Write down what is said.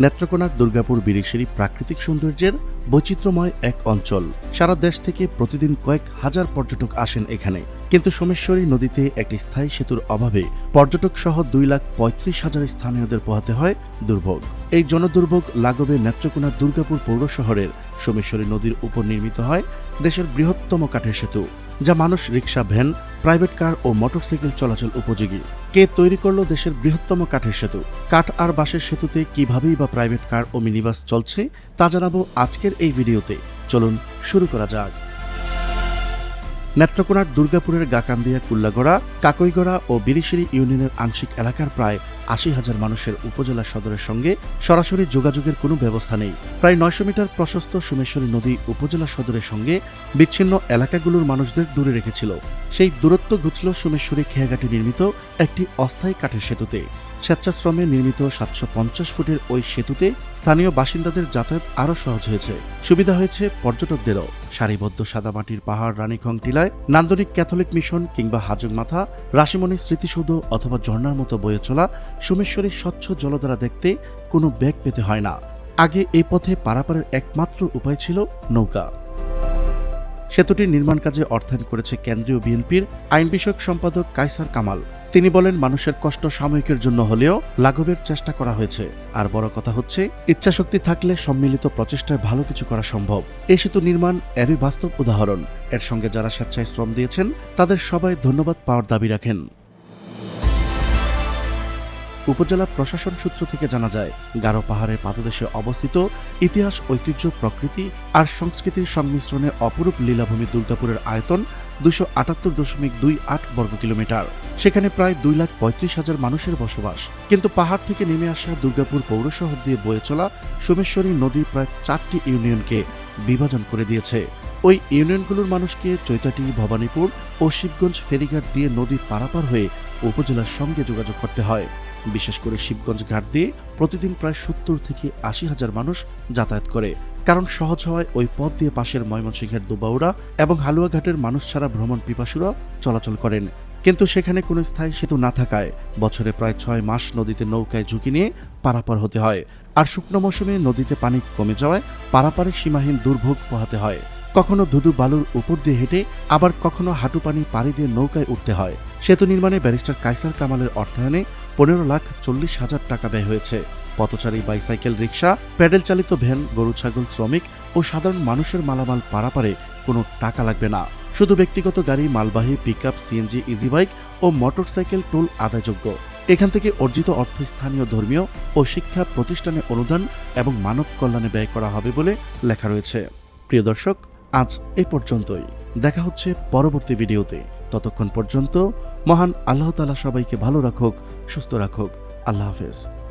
নেত্রকোনার দুর্গাপুর বিরিশিরি প্রাকৃতিক সৌন্দর্যের বৈচিত্র্যময় এক অঞ্চল। সারা দেশ থেকে প্রতিদিন কয়েক হাজার পর্যটক আসেন এখানে। কিন্তু সোমেশ্বরী নদীতে একটি স্থায়ী সেতুর অভাবে পর্যটক সহ দুই লাখ পঁয়ত্রিশ হাজার স্থানীয়দের পোহাতে হয় দুর্ভোগ। এই জনদুর্ভোগ লাগবে নেত্রকোনা দুর্গাপুর পৌর শহরের সোমেশ্বরী নদীর উপর নির্মিত হয় দেশের বৃহত্তম কাঠের সেতু, যা মানুষ রিক্সা ভ্যান, প্রাইভেট কার ও মোটরসাইকেল চলাচল উপযোগী। কে তৈরি করল দেশের বৃহত্তম কাঠের সেতু? কাঠ আর বাঁশের সেতুতে কিভাবেই বা প্রাইভেট কার ও মিনিবাস চলছে, তা জানাব আজকের এই ভিডিওতে। চলুন শুরু করা যাক। নেত্রকোনার দুর্গাপুরের গাকান্দিয়া কুল্লাগড়া, কাকইগড়া ও বিরিশিরি ইউনিয়নের আংশিক এলাকার প্রায় আশি হাজার মানুষের উপজেলা সদরের সঙ্গে সরাসরি যোগাযোগের কোনো ব্যবস্থা নেই। প্রায় নয়শো মিটার প্রশস্ত সোমেশ্বরী নদী উপজেলা সদরের সঙ্গে বিচ্ছিন্ন এলাকাগুলোর মানুষদের দূরে রেখেছিল। সেই দূরত্ব ঘুচল সোমেশ্বরী খেয়াঘাটে নির্মিত একটি অস্থায়ী কাঠের সেতুতে। স্বেচ্ছাশ্রমে নির্মিত সাতশো পঞ্চাশ ফুটের ওই সেতুতে স্থানীয় বাসিন্দাদের যাতায়াত আরও সহজ হয়েছে। সুবিধা হয়েছে পর্যটকদেরও। সারিবদ্ধ সাদামাটির পাহাড় রানীখং টিলায় নান্দনিক ক্যাথলিক মিশন কিংবা হাজং মাথা রাশিমণি স্মৃতিসৌধ অথবা ঝর্ণার মতো বয়ে চলা সোমেশ্বরীর স্বচ্ছ জলধারা দেখতে কোনো ব্যাগ পেতে হয় না। আগে এই পথে পারাপারের একমাত্র উপায় ছিল নৌকা। সেতুটির নির্মাণ কাজে অর্থায়ন করেছে কেন্দ্রীয় বিএনপির আইন বিষয়ক সম্পাদক কাইসার কামাল। তিনি বলেন, মানুষের কষ্ট সাময়িকের জন্য হলেও লাঘবের চেষ্টা করা হয়েছে। আর বড় কথা হচ্ছে, ইচ্ছাশক্তি থাকলে সম্মিলিত প্রচেষ্টায় ভালো কিছু করা সম্ভব। এ সেতু নির্মাণ এরই বাস্তব উদাহরণ। এর সঙ্গে যারা স্বেচ্ছায় শ্রম দিয়েছেন, তাদের সবাই ধন্যবাদ পাওয়ার দাবি রাখেন। উপজেলা প্রশাসন সূত্র থেকে জানা যায়, গারো পাহাড়ের পাদদেশে অবস্থিত ইতিহাস, ঐতিহ্য, প্রকৃতি আর সংস্কৃতির সংমিশ্রণে অপরূপ লীলাভূমি দুর্গাপুরের আয়তন দুশো আটাত্তর দশমিক দুই আট বর্গ কিলোমিটার সেখানে প্রায় দুই লাখ পঁয়ত্রিশ হাজার মানুষের বসবাস। কিন্তু পাহাড় থেকে নেমে আসা দুর্গাপুর পৌর শহর দিয়ে বয়ে চলা সোমেশ্বরী নদী প্রায় চারটি ইউনিয়নকে বিভাজন করে দিয়েছে। ওই ইউনিয়নগুলোর মানুষকে চৈতাটি, ভবানীপুর ও শিবগঞ্জ ফেরিঘাট দিয়ে নদী পারাপার হয়ে উপজেলার সঙ্গে যোগাযোগ করতে হয়। বিশেষ করে শিবগঞ্জ ঘাট দিয়ে প্রতিদিন প্রায় সত্তর থেকে আশি হাজার মানুষ যাতায়াত করে। কারণ সহজ হওয়ায় ওই পথ দিয়ে পাশের ময়মনসিংহের দুবাউড়া এবং হালুয়াঘাটের মানুষ ছাড়া ভ্রমণ পিপাসুরা চলাচল করেন। কিন্তু সেখানে কোনো স্থায়ী সেতু না থাকায় বছরে প্রায় ছয় মাস নদীতে নৌকায় ঝুঁকি নিয়ে পারাপার হতে হয়। আর শুকনো মৌসুমে নদীতে পানি কমে যাওয়ায় পারাপারে সীমাহীন দুর্ভোগ পোহাতে হয়। কখনো ধুধু বালুর উপর দিয়ে হেঁটে আবার কখনো হাঁটু পানি পাড়ি দিয়ে নৌকায় উঠতে হয়। সেতু নির্মাণে ব্যারিস্টার কাইসার কামালের অর্থায়নে পনেরো লাখ চল্লিশ হাজার টাকা ব্যয় হয়েছে। পথচারী বাইসাইকেল রিক্সা প্যাডেল চালিত ভ্যান, গরু, ছাগল, শ্রমিক ও সাধারণ মানুষের মালামাল পারাপারে কোনো টাকা লাগবে না। শুধু ব্যক্তিগত গাড়ি, মালবাহী, পিকআপ সিএনজি ইজি বাইক ও মোটরসাইকেল টোল আদায়যোগ্য। এখান থেকে অর্জিত অর্থ স্থানীয় ধর্মীয় ও শিক্ষা প্রতিষ্ঠানে অনুদান এবং মানব কল্যাণে ব্যয় করা হবে বলে লেখা রয়েছে। প্রিয় দর্শক, আজ এ পর্যন্তই। দেখা হচ্ছে পরবর্তী ভিডিওতে। ততক্ষণ পর্যন্ত মহান আল্লাহ তালা সবাইকে ভালো রাখুক, সুস্থ রাখুক। আল্লাহ হাফেজ।